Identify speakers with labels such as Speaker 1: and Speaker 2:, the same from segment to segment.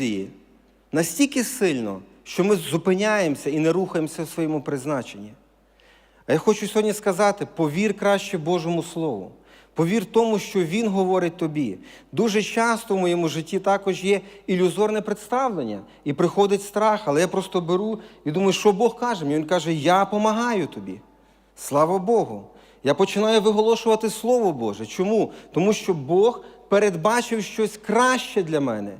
Speaker 1: ілюзії настільки сильно, що ми зупиняємося і не рухаємося в своєму призначенні. А я хочу сьогодні сказати: повір краще Божому Слову. Повір тому, що Він говорить тобі. Дуже часто в моєму житті також є ілюзорне представлення, і приходить страх, але я просто беру і думаю, що Бог каже мені. Він каже, я допомагаю тобі. Слава Богу. Я починаю виголошувати Слово Боже. Чому? Тому що Бог передбачив щось краще для мене.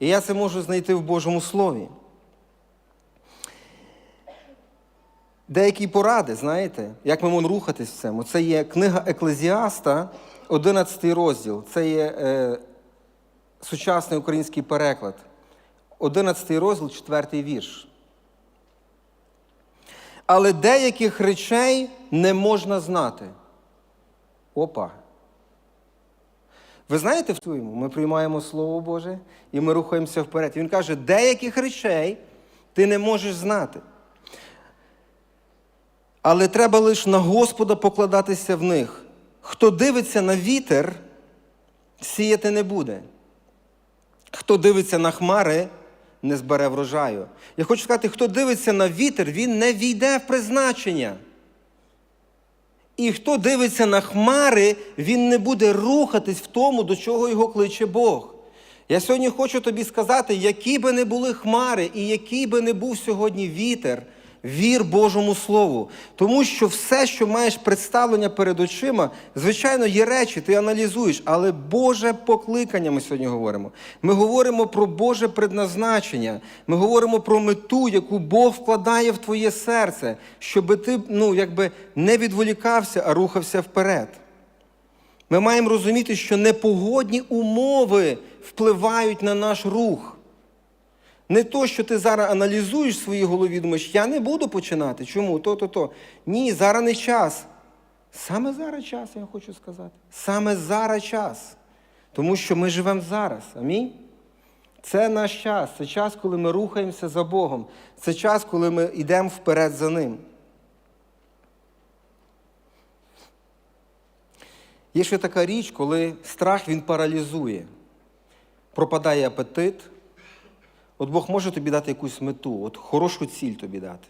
Speaker 1: І я це можу знайти в Божому Слові. Деякі поради, знаєте, як ми можемо рухатись в цьому. Це є книга Еклезіаста, 11 розділ. Це є е, сучасний український переклад. 11 розділ, 4 вірш. Але деяких речей не можна знати. Опа. Ви знаєте, в своєму ми приймаємо Слово Боже і ми рухаємося вперед. Він каже, деяких речей ти не можеш знати. Але треба лише на Господа покладатися в них. Хто дивиться на вітер, сіяти не буде. Хто дивиться на хмари, не збере врожаю. Я хочу сказати, хто дивиться на вітер, він не війде в призначення. І хто дивиться на хмари, він не буде рухатись в тому, до чого його кличе Бог. Я сьогодні хочу тобі сказати, які би не були хмари і який би не був сьогодні вітер, вір Божому Слову. Тому що все, що маєш представлення перед очима, звичайно, є речі, ти аналізуєш, але Боже покликання ми сьогодні говоримо. Ми говоримо про Боже предназначення. Ми говоримо про мету, яку Бог вкладає в твоє серце, щоб ти ну, якби не відволікався, а рухався вперед. Ми маємо розуміти, що непогодні умови впливають на наш рух. Не то, що ти зараз аналізуєш в своїй голові, думаєш, я не буду починати. Чому? То, то, то. Ні, зараз не час. Саме зараз час, я хочу сказати. Саме зараз час. Тому що ми живемо зараз. Амінь. Це наш час. Це час, коли ми рухаємося за Богом. Це час, коли ми йдемо вперед за Ним. Є ще така річ, коли страх він паралізує. Пропадає апетит. От Бог може тобі дати якусь мету, от хорошу ціль тобі дати.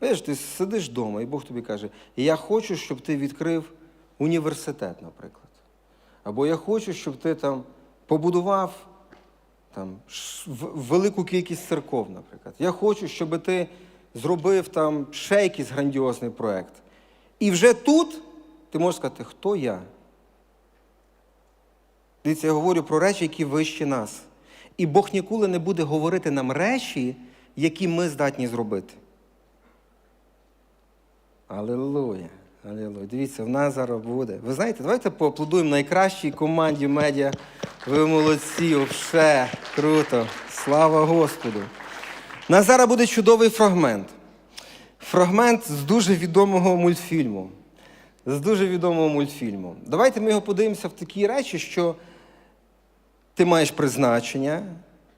Speaker 1: Видиш, ти сидиш вдома, і Бог тобі каже, я хочу, щоб ти відкрив університет, наприклад. Або я хочу, щоб ти там побудував там, велику кількість церков, наприклад. Я хочу, щоб ти зробив там ще якийсь грандіозний проєкт. І вже тут ти можеш сказати, хто я? Дивіться, я говорю про речі, які вищі нас. І Бог ніколи не буде говорити нам речі, які ми здатні зробити. Алілуя! Алілуя. Дивіться, в нас зараз буде. Ви знаєте, давайте поаплодуємо найкращій команді медіа. Ви молодці, все круто. Слава Господу. У нас зараз буде чудовий фрагмент. Фрагмент з дуже відомого мультфільму. З дуже відомого мультфільму. Давайте ми його подивимося в такі речі, що ти маєш призначення,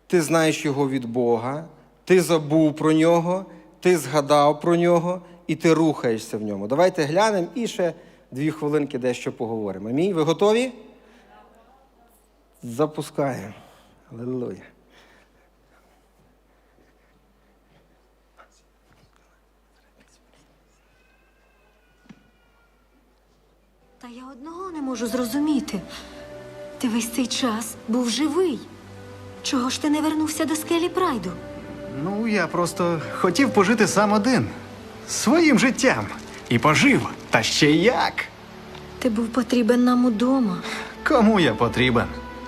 Speaker 1: ти знаєш його від Бога, ти забув про нього, ти згадав про нього і ти рухаєшся в ньому. Давайте глянемо і ще дві хвилинки дещо поговоримо. Амінь. Ви готові? Запускаємо. Аллилуйя.
Speaker 2: Та я одного не можу зрозуміти. Ти весь цей час був живий. Чого ж ти не вернувся до скелі Прайду?
Speaker 3: Ну, я просто хотів пожити сам один. Своїм життям. І пожив. Та ще як.
Speaker 2: Ти був потрібен нам удома.
Speaker 3: Кому я потрібен?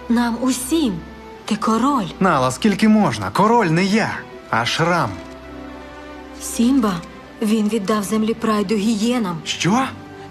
Speaker 2: Нам усім. Ти король.
Speaker 3: Нала, скільки можна? Король не я, а шрам.
Speaker 2: Сімба. Він віддав землі Прайду гієнам.
Speaker 3: Що?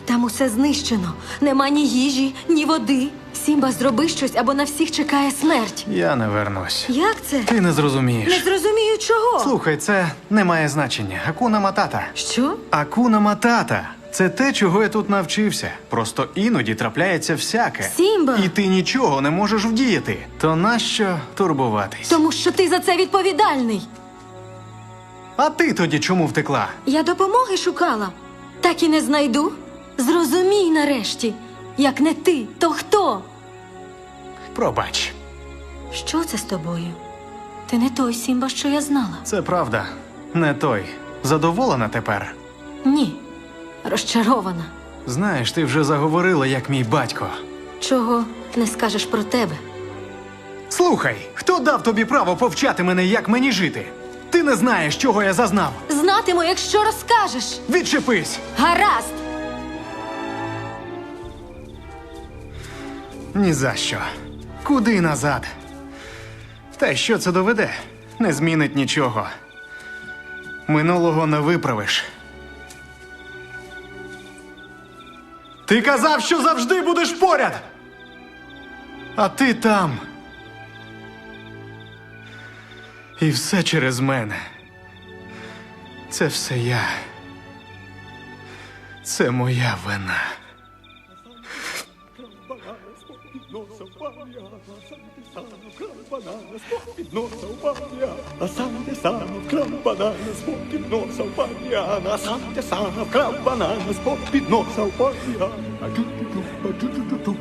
Speaker 2: Там усе знищено. Нема ні їжі, ні води. Сімба, зроби щось, або на всіх чекає смерть.
Speaker 3: Я не вернусь.
Speaker 2: Як це?
Speaker 3: Ти не зрозумієш.
Speaker 2: Не зрозумію чого.
Speaker 3: Слухай, це не має значення. Акуна матата.
Speaker 2: Що?
Speaker 3: Акуна матата. Це те, чого я тут навчився. Просто іноді трапляється всяке.
Speaker 2: Сімба!
Speaker 3: І ти нічого не можеш вдіяти. То нащо турбуватись?
Speaker 2: Тому що ти за це відповідальний.
Speaker 3: А ти тоді чому втекла?
Speaker 2: Я допомоги шукала. Так і не знайду. Зрозумій нарешті. Як не ти, то хто?
Speaker 3: Пробач.
Speaker 2: Що це з тобою? Ти не той Сімба, що я знала.
Speaker 3: Це правда. Не той. Задоволена тепер.
Speaker 2: Ні. Розчарована.
Speaker 3: Знаєш, ти вже заговорила, як мій батько.
Speaker 2: Чого не скажеш про тебе?
Speaker 3: Слухай, хто дав тобі право повчати мене, як мені жити? Ти не знаєш, чого я зазнав.
Speaker 2: Знатиму, якщо розкажеш.
Speaker 3: Відчепись!
Speaker 2: Гаразд!
Speaker 3: Ні за що. Куди назад? Та що це доведе? Не змінить нічого. Минулого не виправиш. Ти казав, що завжди будеш поряд. А ти там. І все через мене. Це все я. Це моя вина.
Speaker 4: A sam te sam банана, bananas під носа в пам'яна, а сам те сам банана, бананас під носа в пам'яна. Ту-ту-ту, ту-ту-ту-ту.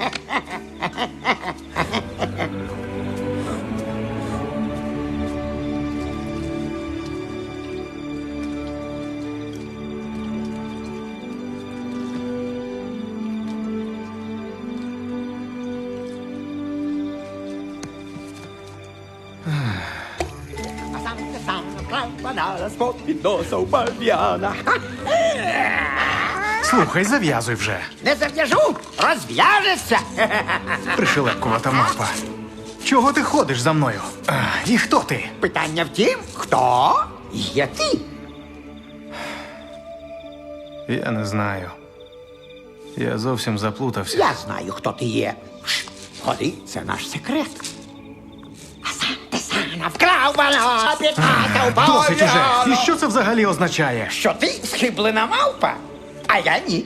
Speaker 4: А бананас попід носа в пам'яна.
Speaker 3: Слухай, зав'язуй вже.
Speaker 5: Не зав'яжу, розв'яжешся.
Speaker 3: Пришелепкувата мавпа. Чого ти ходиш за мною? А, і хто ти?
Speaker 5: Питання в тім, хто є ти.
Speaker 3: Я не знаю. Я зовсім заплутався.
Speaker 5: Я знаю, хто ти є. Ходи, це наш секрет. А сам ти сам вкрав
Speaker 3: Досить уже. І що це взагалі означає?
Speaker 5: Що ти схиблена мавпа, а я ні.